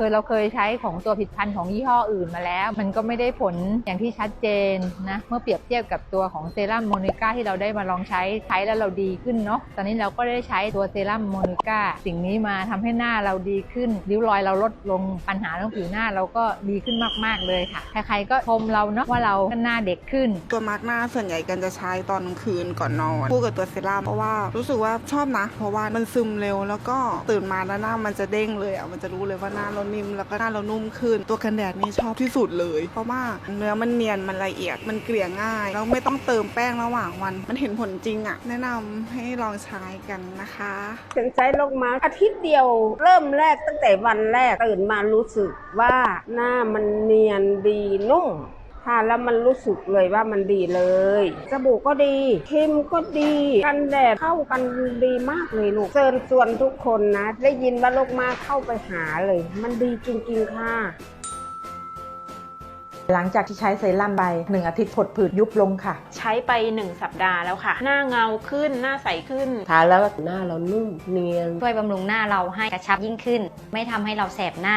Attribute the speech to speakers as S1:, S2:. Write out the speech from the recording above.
S1: เคยเราเคยใช้ของตัวผลิดพันธ์ของยี่ห้ออื่นมาแล้ว มันก็ไม่ได้ผลอย่างที่ชัดเจนนะเมื่อเปรียบเทียบกับตัวของเซรั่มโมนิก้าที่เราได้มาลองใช้ใช้แล้วเราดีขึ้นเนาะตอนนี้เราก็ได้ใช้ตัวเซรั่มโมนิก้าสิ่งนี้มาทำให้หน้าเราดีขึ้นริ้วรอยเราลดลงปัญหาเรื่องผิวหน้าเราก็ดีขึ้นมาก ๆเลยค่ะใครๆก็ชมเราเนาะว่าเราหน้าเด็กขึ้น
S2: ตัวมาร์กหน้าส่วนใหญ่กันจะใช้ตอนกลางคืนก่อนนอนคู่กับตัวเซรั่มเพราะว่ารู้สึกว่าชอบนะ เพราะว่ามันซึมเร็วแล้วก็ตื่นมาแล้วหน้ามันจะเด้งเลยอะมันจะรู้เลยว่าหน้าเรานิ่มแล้วก็หน้าเรานุ่มขึ้น ตัวกันแดดนี่ชอบที่สุดเลย เพราะว่าเนื้อมันเนียนมันละเอียดมันเกลี่ยง่ายแล้วไม่ต้องเติมแป้งระหว่างวัน มันเห็นผลจริงอะ แนะนำให้ลองใช้กันนะคะ
S3: ฉันใช้ลงมาอาทิตย์เดียวเริ่มแรกตั้งแต่วันแรกตื่นมารู้สึกว่าหน้ามันเนียนดีนุ่ม ทานแล้วมันรู้สึกเลยว่ามันดีเลยสบู่ก็ดีครีมก็ดี กันแดดเข้ากันดีมากเลยลูกเชิญชวนทุกคนนะ ได้ยินว่าลูกมาเข้าไปหาเลย มันดีจริงๆค่ะ
S4: หลังจากที่ใช้เซรั่มไปหนึ่งอาทิตย์ผดผื่นยุบลงค่ะ
S5: ใช้ไป 1 สัปดาห์แล้วค่ะ หน้าเงาขึ้นหน้าใสขึ้น
S3: ทานแล้วหน้าเรานุ่มเนียน
S6: ช่วยบำรุงหน้าเราให้กระชับยิ่งขึ้น ไม่ทำให้เราแสบหน้า